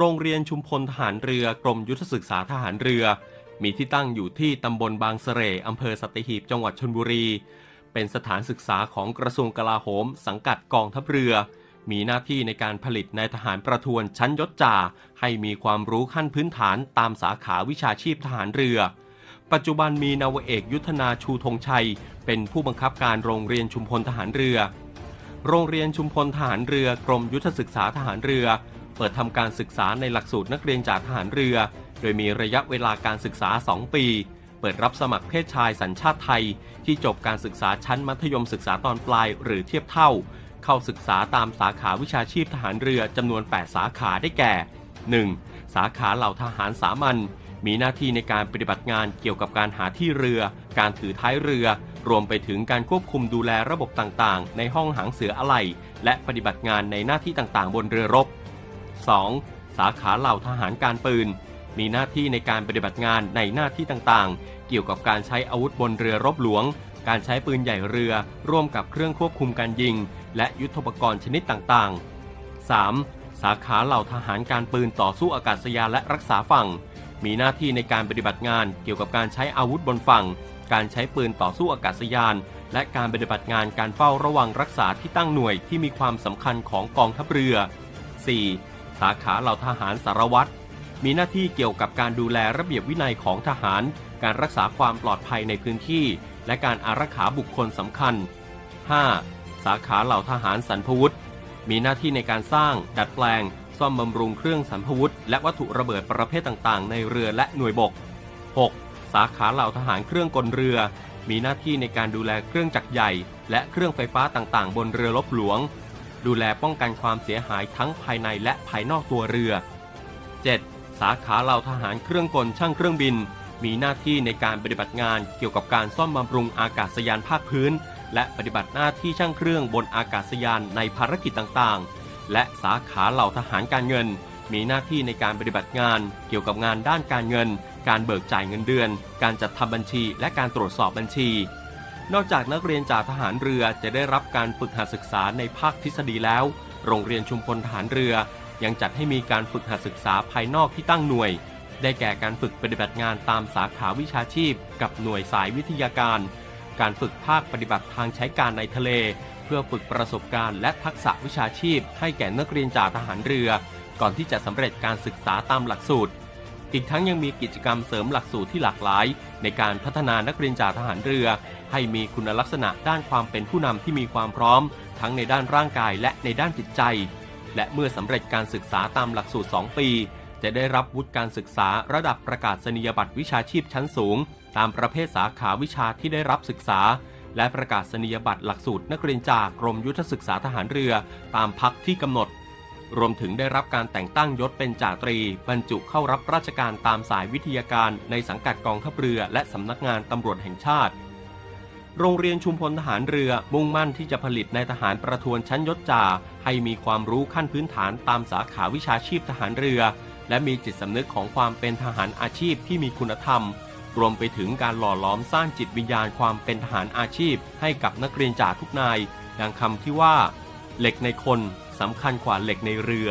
โรงเรียนชุมพลทหารเรือกรมยุทธศึกษาทหารเรือ มีที่ตั้งอยู่ที่ตำบลบางเสร่อำเภอสัตหีบจังหวัดชลบุรี เป็นสถานศึกษาของกระทรวงกลาโหม สังกัดกองทัพเรือ มีหน้าที่ในการผลิตนายทหารประทวนชั้นยศจ่า ให้มีความรู้ขั้นพื้นฐานตามสาขาวิชาชีพทหารเรือ ปัจจุบันมีนาวเอกยุทธนาชูธงชัย เป็นผู้บังคับการโรงเรียนชุมพลทหารเรือ โรงเรียนชุมพลทหารเรือกรมยุทธศึกษาทหารเรือ เปิดทำการศึกษาในหลักสูตรนักเรียนจากทหารเรือ โดยมีระยะเวลาการศึกษา 2 ปี เปิดรับสมัครเพศชายสัญชาติไทย ที่จบการศึกษาชั้นมัธยมศึกษาตอนปลายหรือเทียบเท่า เข้าศึกษาตามสาขาวิชาชีพทหารเรือจำนวน 8 สาขาได้แก่ 1. สาขาเหล่าทหารสามัญมีหน้าที่ในการปฏิบัติงานเกี่ยวกับการหาที่เรือ การถือท้ายเรือ รวมไปถึงการควบคุมดูแลระบบต่างๆ ในห้องหางเสืออะไหล่และปฏิบัติงานในหน้าที่ต่างๆ บนเรือรบ 2. สาขาเหล่าทหารการปืน มีหน้าที่ในการปฏิบัติงานในหน้าที่ต่างๆ เกี่ยวกับการใช้อาวุธบนเรือรบหลวง การใช้ปืนใหญ่เรือ ร่วมกับเครื่องควบคุมการยิง และยุทธปกรณ์ชนิดต่างๆ 3. สาขาเหล่าทหารการปืนต่อสู้อากาศยานและรักษาฝั่ง มีหน้าที่ในการปฏิบัติงานเกี่ยวกับการใช้อาวุธบนฝั่ง การใช้ปืนต่อสู้อากาศยานและการปฏิบัติงานการเฝ้าระวังรักษาที่ตั้งหน่วยที่มีความสำคัญของกองทัพเรือ 4. สาขาเหล่าทหารสารวัตร มีหน้าที่เกี่ยวกับการดูแลระเบียบวินัยของทหาร การรักษาความปลอดภัยในพื้นที่ และการอารักขาบุคคลสำคัญ 5. สาขาเหล่าทหารสันพวุธ มีหน้าที่ในการสร้าง ดัดแปลง ซ่อมบำรุงเครื่องสันพวุธ และวัตถุระเบิดประเภทต่างๆ ในเรือและหน่วยบก 6. สาขาเหล่าทหารเครื่องกลเรือ มีหน้าที่ในการดูแลเครื่องจักรใหญ่ และเครื่องไฟฟ้าต่างๆ บนเรือรบหลวง ดูแลป้องกันความเสียหายทั้งภายในและภายนอกตัวเรือ 7. สาขาเหล่าทหารเครื่องกลช่างเครื่องบิน มีหน้าที่ในการปฏิบัติงานเกี่ยวกับการซ่อมบำรุงอากาศยานภาคพื้น และปฏิบัติหน้าที่ช่างเครื่องบนอากาศยานในภารกิจต่างๆ และสาขาเหล่าทหารการเงิน มีหน้าที่ในการปฏิบัติงาน เกี่ยวกับงานด้านการเงิน การเบิกจ่ายเงินเดือน การจัดทำบัญชี และการตรวจสอบบัญชี นอกจากนักเรียนจากทหารเรือจะได้รับการฝึกหัดศึกษาในภาคทฤษฎีแล้ว โรงเรียนชุมพลทหารเรือ ยังจัดให้มีการฝึกหัดศึกษาภายนอกที่ตั้งหน่วย ได้แก่การฝึกปฏิบัติงานตามสาขาวิชาชีพ กับหน่วยสายวิทยาการ การฝึกภาคปฏิบัติทางใช้การในทะเล เพื่อฝึกประสบการณ์และทักษะวิชาชีพ ให้แก่นักเรียนจากทหารเรือ ก่อนที่จะสำเร็จการศึกษาตามหลักสูตร อีกทั้งยังมีกิจกรรมเสริมหลักสูตรที่หลากหลาย ในการพัฒนานักเรียนจากทหารเรือ ให้มีคุณลักษณะด้านความเป็นผู้นำที่มีความพร้อม ทั้งในด้านร่างกายและในด้านจิตใจ และเมื่อสำเร็จการศึกษาตามหลักสูตร 2 ปี จะได้รับวุฒิการศึกษาระดับประกาศนียบัตรวิชาชีพชั้นสูง ตามประเภทสาขาวิชาที่ได้รับศึกษา และประกาศนียบัตรหลักสูตรนักเรียนจากกรมยุทธศึกษาทหารเรือ ตามพักที่กำหนด รวมถึงได้รับการแต่งตั้งยศเป็นจ่าตรี บรรจุเข้ารับราชการตามสายวิทยาการในสังกัดกองทัพเรือและสำนักงานตำรวจแห่งชาติ โรงเรียนชุมพลทหารเรือมุ่งมั่นที่จะผลิตนายทหารประทวนชั้นยศจ่าให้มีความรู้ขั้นพื้นฐานตามสาขาวิชาชีพทหารเรือ และมีจิตสำนึกของความเป็นทหารอาชีพที่มีคุณธรรม รวมไปถึงการหล่อล้อมสร้างจิตวิญญาณความเป็นทหารอาชีพ ให้กับนักเรียนจ่าทุกนายดังคำที่ว่า เหล็กในคน สำคัญกว่าเหล็กในเรือ